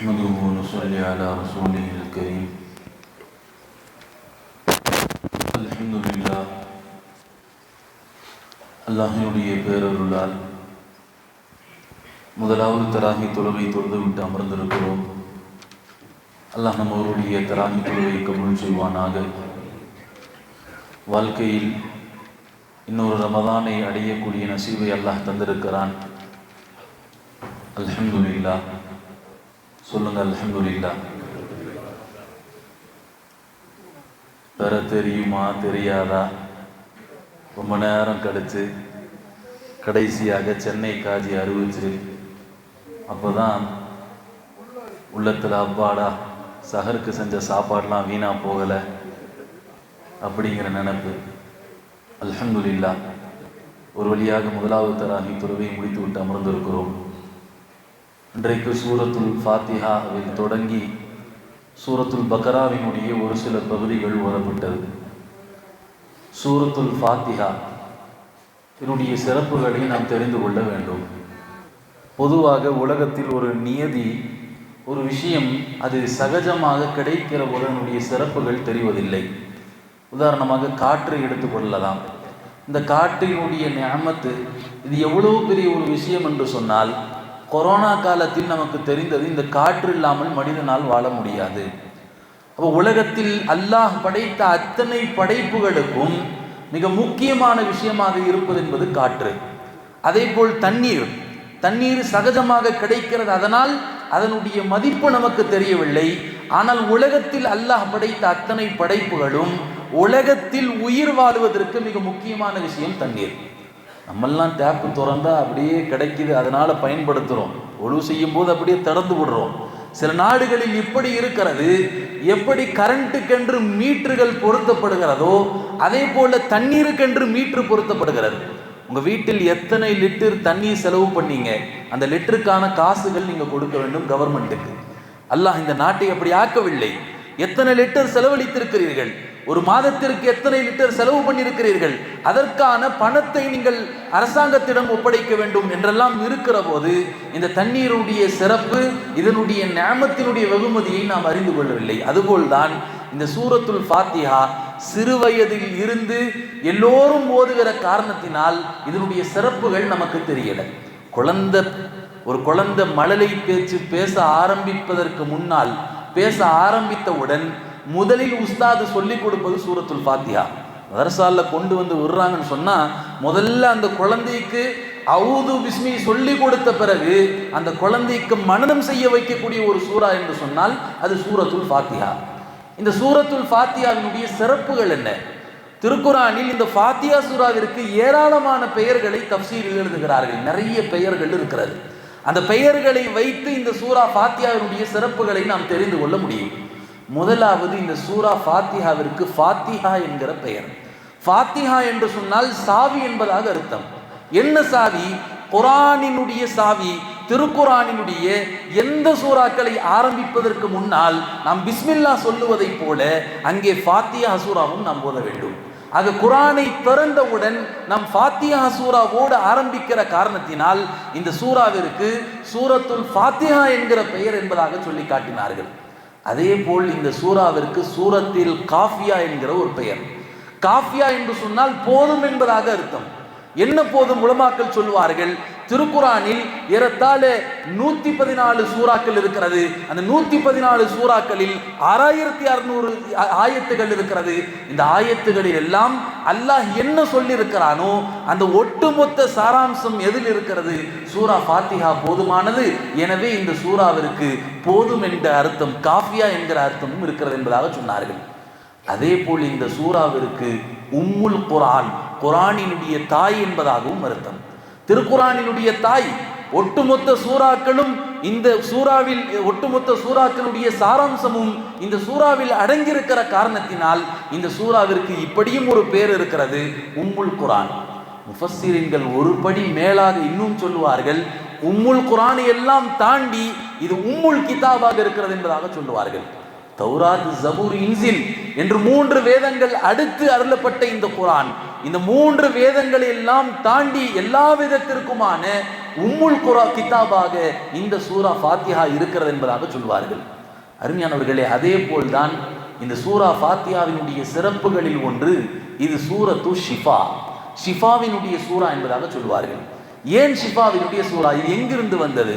نحمده ونصلي على رسوله الكريم الحمد لله அல்லாஹினுடைய பேரருளால் முதலாவது தராகி தொழுகை தொழுது விட்டு அமர்ந்திருக்கிறோம் அல்லாஹ் நம்மவருடைய தராகி தொழுகை கபூல் செய்வானாக வாழ்க்கையில் இன்னொரு ரமதானை அடையக்கூடிய நசீவை அல்லாஹ் தந்திருக்கிறான் அல்ஹம்துலில்லா சொல்லுங்க அலமதுல்லா பெற தெரியுமா தெரியாதா? ரொம்ப நேரம் கழிச்சு கடைசியாக சென்னை காஜி அறிவிச்சு அப்போதான் உள்ளத்தில் அப்பாடா சஹருக்கு செஞ்ச சாப்பாடெலாம் வீணாக போகலை அப்படிங்கிற நினப்பு. அல்ஹம்துலில்லா ஒரு வழியாக முதலாவது தராகி துறவை முடித்து விட்டு அமர்ந்திருக்கிறோம். இன்றைக்கு சூரத்துல் ஃபாத்திஹாவில் தொடங்கி சூரத்துல் பக்கராவினுடைய ஒரு சில பகுதிகள் ஓதப்பட்டது சூரத்துல் ஃபாத்திஹா இதனுடைய சிறப்புகளை நாம் தெரிந்து கொள்ள வேண்டும். பொதுவாக உலகத்தில் ஒரு நியதி ஒரு விஷயம் அது சகஜமாக கிடைக்கிற போது அதனுடைய சிறப்புகள் தெரிவதில்லை. உதாரணமாக காற்று எடுத்துக்கொள்ளலாம் இந்த காற்றினுடைய ஞாமத்து இது எவ்வளவு பெரிய ஒரு விஷயம் என்று சொன்னால் கொரோனா காலத்தில் நமக்கு தெரிந்தது இந்த காற்று இல்லாமல் மனிதனால் வாழ முடியாது. அப்போ உலகத்தில் அல்லாஹ் படைத்த அத்தனை படைப்புகளுக்கும் மிக முக்கியமான விஷயமாக இருப்பது என்பது காற்று. அதே போல் தண்ணீர். தண்ணீர் சகஜமாக கிடைக்கிறது. அதனால் அதனுடைய மதிப்பு நமக்கு தெரியவில்லை. ஆனால் உலகத்தில் அல்லாஹ் படைத்த அத்தனை படைப்புகளும் உலகத்தில் உயிர் வாழ்வதற்கு மிக முக்கியமான விஷயம் தண்ணீர். நம்மெல்லாம் டேப்பு திறந்தா அப்படியே கிடைக்குது. அதனால பயன்படுத்துகிறோம் ஒழுவு செய்யும் போது அப்படியே திறந்து விடுறோம். சில நாடுகளில் இப்படி இருக்கிறது. எப்படி கரண்ட்டுக்கென்று மீட்டர்கள் பொருத்தப்படுகிறதோ அதே போல தண்ணீருக்கென்று மீட்ரு பொருத்தப்படுகிறது. உங்கள் வீட்டில் எத்தனை லிட்டர் தண்ணீர் செலவு பண்ணீங்க? அந்த லிட்டருக்கான காசுகள் நீங்கள் கொடுக்க வேண்டும் கவர்மெண்ட்டுக்கு. அல்லாஹ் இந்த நாட்டை அப்படி ஆக்கவில்லை. எத்தனை லிட்டர் செலவழித்திருக்கிறீர்கள்? ஒரு மாதத்திற்கு எத்தனை லிட்டர் செலவு பண்ணியிருக்கிறீர்கள்? அதற்கான பணத்தை நீங்கள் அரசாங்கத்திடம் ஒப்படைக்க வேண்டும் என்றெல்லாம் இருக்கிற போது இந்த தண்ணீருடைய சிறப்பு இதனுடைய ஞாமத்தினுடைய வெகுமதியை நாம் அறிந்து கொள்ளவில்லை. அதுபோல்தான் இந்த சூரத்துல் ஃபாத்திஹா சிறு வயதில் இருந்து எல்லோரும் ஓதுகிற காரணத்தினால் இதனுடைய சிறப்புகள் நமக்கு தெரியல. குழந்தை ஒரு குழந்தை மழலை பேச்சு பேச ஆரம்பிப்பதற்கு முன்னால் பேச ஆரம்பித்தவுடன் முதலில் உஸ்தாது சொல்லிக் கொடுப்பது சூரத்துல் ஃபாத்தியா மதரசாலில் கொண்டு வந்து விடுறாங்கன்னு சொன்னால் முதல்ல அந்த குழந்தைக்கு அவுது பிஸ்மி சொல்லி கொடுத்த பிறகு அந்த குழந்தைக்கு மனநம் செய்ய வைக்கக்கூடிய ஒரு சூறா என்று சொன்னால் அது சூரத்துல் ஃபாத்தியா இந்த சூரத்துல் ஃபாத்தியாவினுடைய சிறப்புகள் என்ன? திருக்குறானில் இந்த ஃபாத்தியா சூறாவிற்கு ஏராளமான பெயர்களை தப்சீரில் எழுதுகிறார்கள். நிறைய பெயர்கள் இருக்கிறது. அந்த பெயர்களை வைத்து இந்த சூரா ஃபாத்தியாவினுடைய சிறப்புகளை நாம் தெரிந்து கொள்ள முடியும். முதலாவது இந்த சூரா ஃபாத்திஹாவிற்கு ஃபாத்திஹா என்கிற பெயர். ஃபாத்திஹா என்று சொன்னால் சாவி என்பதாக அர்த்தம். என்ன சாவி? குரானினுடைய சாவி. திருக்குறானினுடைய எந்த சூறாக்களை ஆரம்பிப்பதற்கு முன்னால் நாம் பிஸ்மில்லா சொல்லுவதைப் போல அங்கே ஃபாத்தியா சூறாவும் நாம் ஓத வேண்டும். அது குரானை திறந்தவுடன் நம் ஃபாத்தியா சூறாவோடு ஆரம்பிக்கிற காரணத்தினால் இந்த சூறாவிற்கு சூரத்துல் ஃபாத்தியா என்கிற பெயர் என்பதாக சொல்லி காட்டினார்கள். அதே போல் இந்த சூறாவிற்கு சூரத்தில் காஃபியா என்கிற ஒரு பெயர். காஃபியா என்று சொன்னால் போதும் என்பதாக அர்த்தம். என்ன போதும் உலமாக்கள் சொல்லுவார்கள்? திருக்குறானில் ஏறத்தாழ நூத்தி பதினாலு சூறாக்கள் இருக்கிறது. அந்த நூத்தி பதினாலு சூறாக்களில் ஆறாயிரத்தி அறுநூறு ஆயத்துகள் இருக்கிறது. இந்த ஆயத்துகளில் எல்லாம் அல்லாஹ் என்ன சொல்லி இருக்கிறானோ அந்த ஒட்டுமொத்த சாராம்சம் எதில் இருக்கிறது? சூரா ஃபாத்திஹா போதுமானது? எனவே இந்த சூறாவிற்கு போதும் என்ற அர்த்தம் காஃபியா என்கிற அர்த்தமும் இருக்கிறது என்பதாக சொன்னார்கள். அதே போல் இந்த சூறாவிற்கு உம்முல் குரான் குரானினுடைய தாய் என்பதாகவும் அர்த்தம். திருக்குறானினுடைய தாய் ஒட்டுமொத்த சூறாக்களும் இந்த சூறாவில் ஒட்டுமொத்த சூறாக்களுடைய சாராம்சமும் இந்த சூறாவில் அடங்கியிருக்கிற காரணத்தினால் இந்த சூறாவிற்கு இப்படியும் ஒரு பேர் இருக்கிறது உம்முல் குரான். முஃபஸ்ஸிரின்கள் ஒரு படி மேலாக இன்னும் சொல்லுவார்கள் உம்முல் குரானை எல்லாம் தாண்டி இது உம்முல் கிதாபாக இருக்கிறது என்பதாக சொல்லுவார்கள். தௌராத் ஜபூர் இன்சில் என்று மூன்று வேதங்கள் அடுத்து அருளப்பட்ட இந்த குரான். இந்த மூன்று வேதங்களை எல்லாம் தாண்டி எல்லா விதத்திற்குமான உம்முல் குரா கிதாபாக இந்த சூரா ஃபாத்திஹா இருக்கிறது என்பதாக சொல்வார்கள். அருமையானவர்களே அதே போல்தான் இந்த சூரா ஃபாத்தியாவினுடைய சிறப்புகளில் ஒன்று இது சூரத்து ஷிஃபா. ஷிஃபாவினுடைய சூரா என்பதாக சொல்வார்கள். ஏன் ஷிஃபாவினுடைய சூரா? இது எங்கிருந்து வந்தது?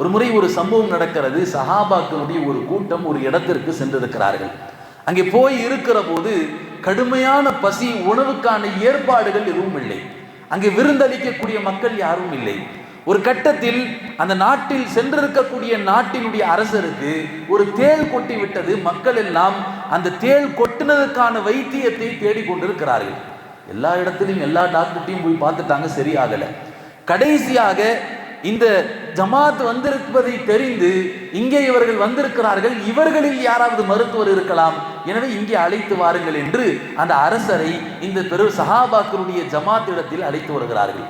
ஒரு முறை ஒரு சம்பவம் நடக்கிறது. சஹாபாக்களுடைய ஒரு கூட்டம் ஒரு இடத்திற்கு சென்றிருக்கிறார்கள். அங்கே போய் இருக்கிற போது கடுமையான பசி உணவுக்கான ஏற்பாடுகள் எதுவும் இல்லை. அங்கே விருந்தளிக்கக்கூடிய மக்கள் யாரும் இல்லை. ஒரு கட்டத்தில் அந்த நாட்டில் சென்றிருக்கக்கூடிய நாட்டினுடைய அரசருக்கு ஒரு தேள் கொட்டி விட்டது. மக்கள் எல்லாம் அந்த தேள் கொட்டினதுக்கான வைத்தியத்தை தேடிக்கொண்டிருக்கிறார்கள் எல்லா இடத்துலையும் எல்லா டாக்டர்ட்டையும் போய் பார்த்துட்டாங்க சரியாகலை. கடைசியாக இந்த ஜமாத் வந்திருப்பதை தெரிந்து இங்கே இவர்கள் வந்திருக்கிறார்கள். இவர்களில் யாராவது மருத்துவர் இருக்கலாம். எனவே இங்கே அழைத்து வாருங்கள் என்று அந்த அரசரை இந்த பெரு சஹாபாக்களுடைய ஜமாத் இடத்தில் அழைத்து வருகிறார்கள்.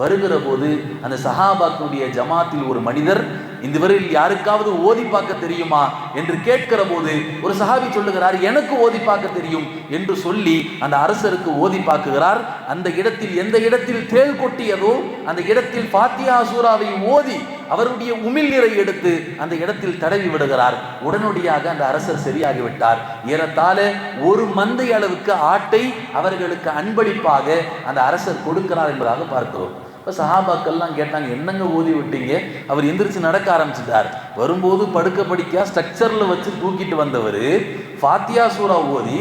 வருகிற போது அந்த சஹாபாக்களுடைய ஜமாத்தில் ஒரு மனிதர் இந்த வரையில் யாருக்காவது ஓதி பார்க்க தெரியுமா என்று கேட்கிற போது ஒரு சஹாபி சொல்லுகிறார் எனக்கு ஓதி பார்க்க தெரியும் என்று சொல்லி அந்த அரசருக்கு ஓதி பார்க்குகிறார். அந்த இடத்தில் எந்த இடத்தில் தேள் கொட்டியதோ அந்த இடத்தில் பாத்தியா சூறாவை ஓதி அவருடைய உமிழ் நீரை எடுத்து அந்த இடத்தில் தடவி விடுகிறார். உடனடியாக அந்த அரசர் சரியாகிவிட்டார். ஏறத்தாழ ஒரு மந்தை அளவுக்கு ஆட்டை அவர்களுக்கு அன்பளிப்பாக அந்த அரசர் கொடுக்கிறார் என்பதாக பார்க்கிறோம். இப்போ சஹாபாக்கள்லாம் கேட்டாங்க என்னங்க ஓதி விட்டீங்க? அவர் எந்திரிச்சு நடக்க ஆரம்பிச்சிட்டார். வரும்போது படுக்க படிக்கா ஸ்ட்ரக்சரில் வச்சு தூக்கிட்டு வந்தவர் ஃபாத்தியா சூரா ஓதி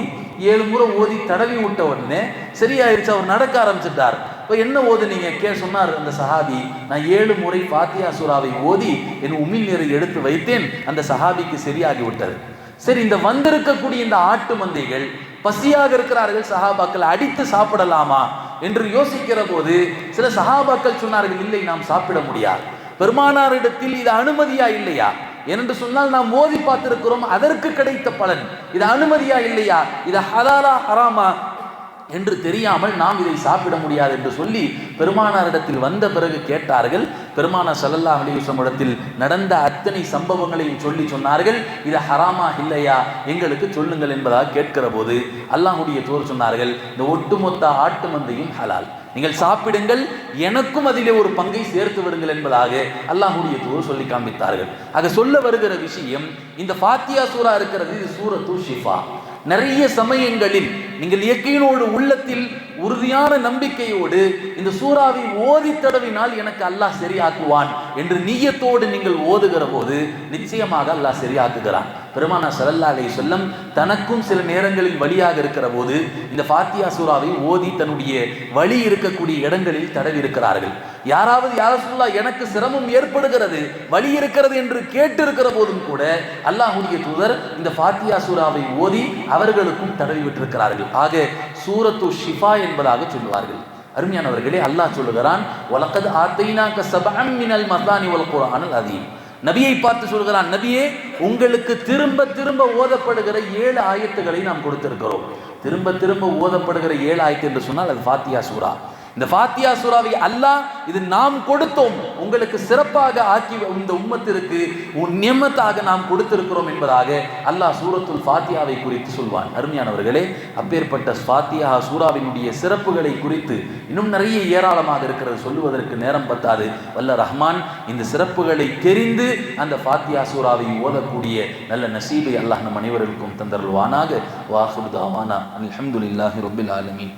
ஏழு முறை ஓதி தடவி விட்ட உடனே சரியாயிருச்சு. அவர் நடக்க ஆரம்பிச்சிட்டார். இப்போ என்ன ஓதுனீங்க? கே சொன்னார் அந்த சஹாபி. நான் ஏழு முறை ஃபாத்தியா சூறாவை ஓதி என் உமிழ் நீரை எடுத்து வைத்தேன். அந்த சஹாபிக்கு சரியாகி விட்டது. சரி இந்த வந்திருக்கக்கூடிய இந்த ஆட்டு மந்தைகள் பசியாக இருக்கிறார்கள் சஹாபாக்கள் அடித்து சாப்பிடலாமா? என்று யோசிக்கிற போது சில சஹாபாக்கள் சொன்னார்கள் இல்லை நாம் சாப்பிட முடியாது. பெருமானாரிடத்தில் இது அனுமதியா இல்லையா? என்று சொன்னால் நாம் மோதி பார்த்திருக்கிறோம் அதற்கு கிடைத்த பலன். இது அனுமதியா இல்லையா? இது ஹலாலா ஹராமா என்று தெரியாமல் நாம் இதை சாப்பிட முடியாது என்று சொல்லி பெருமானாரிடத்தில் வந்த பிறகு கேட்டார்கள். பெருமான சல்லல்லா அலிவசமிடத்தில் நடந்த அத்தனை சம்பவங்களையும் சொல்லி சொன்னார்கள். இது ஹராமா இல்லையா? எங்களுக்கு சொல்லுங்கள் என்பதாக கேட்கிற போது அல்லாஹுடைய தோர் சொன்னார்கள் இந்த ஒட்டுமொத்த ஆட்டு மந்தையும் ஹலால். நீங்கள் சாப்பிடுங்கள் எனக்கும் அதிலே ஒரு பங்கை சேர்த்து விடுங்கள் என்பதாக அல்லாஹுடைய தூர் சொல்லி காண்பித்தார்கள். ஆக சொல்ல வருகிற விஷயம் இந்த ஃபாத்தியா சூரா இருக்கிறது இது சூரத்து ஷிஃபா. நிறைய சமயங்களில் நீங்கள் இயற்கையினோடு உள்ளத்தில் உறுதியான நம்பிக்கையோடு இந்த சூறாவை ஓதி தடவினால் எனக்கு அல்லாஹ் சரியாக்குவான் என்று நீயத்தோடு நீங்கள் ஓதுகிற போது நிச்சயமாக அல்லாஹ் சரியாக்குகிறான். பெருமானா சரல்லா அலை சொல்லம் தனக்கும் சில நேரங்களில் வழியாக இருக்கிற போது இந்த ஃபாத்தியா சூறாவை ஓதி தன்னுடைய வழி இருக்கக்கூடிய இடங்களில் தடவி இருக்கிறார்கள் யாராவது யார சொல்லா எனக்கு சிரமம் ஏற்படுகிறது வழி இருக்கிறது என்று கேட்டு இருக்கிற போதும் கூட அல்லாஹுடைய தூதர் இந்த ஃபாத்தியா சூறாவை ஓதி அவர்களுக்கும் தடவி விட்டிருக்கிறார்கள். ஆக சூரத்து ஷிஃபா என்பதாக சொல்லுவார்கள். அருமையானவர்களே அல்லாஹ் சொல்லுகிறான் உலகது ஆத்தைனாக்க சபம் மினல் மத்தானி உல் குரானல் அதீம் நபியை பார்த்து சொல்கிறான் நபியே உங்களுக்கு திரும்ப திரும்ப ஓதப்படுகிற ஏழு ஆயத்துக்களை நாம் கொடுத்திருக்கிறோம். திரும்ப திரும்ப ஓதப்படுகிற ஏழு ஆயத்து என்று சொன்னால் அது ஃபாத்தியா சூரா. இந்த ஃபாத்தியா சூறாவை அல்லாஹ் இது நாம் கொடுத்தோம். உங்களுக்கு சிறப்பாக ஆக்கி இந்த உம்மத்திற்கு நியமத்தாக நாம் கொடுத்திருக்கிறோம் என்பதாக அல்லாஹ் சூரத்துல் ஃபாத்தியாவை குறித்து சொல்வான். அருமையானவர்களே அப்பேற்பட்ட ஃபாத்தியா சூறாவினுடைய சிறப்புகளை குறித்து இன்னும் நிறைய ஏராளமாக இருக்கிறது. சொல்லுவதற்கு நேரம் பத்தாது. வல்ல ரஹ்மான் இந்த சிறப்புகளை தெரிந்து அந்த ஃபாத்தியா சூறாவை ஓதக்கூடிய நல்ல நசீபை அல்லாஹ் நம் அனைவருக்கும் தந்தருள்வானாக. வாஹுதாவானா அலமதுல்லாஹி ரொபில் ஆலமீன்.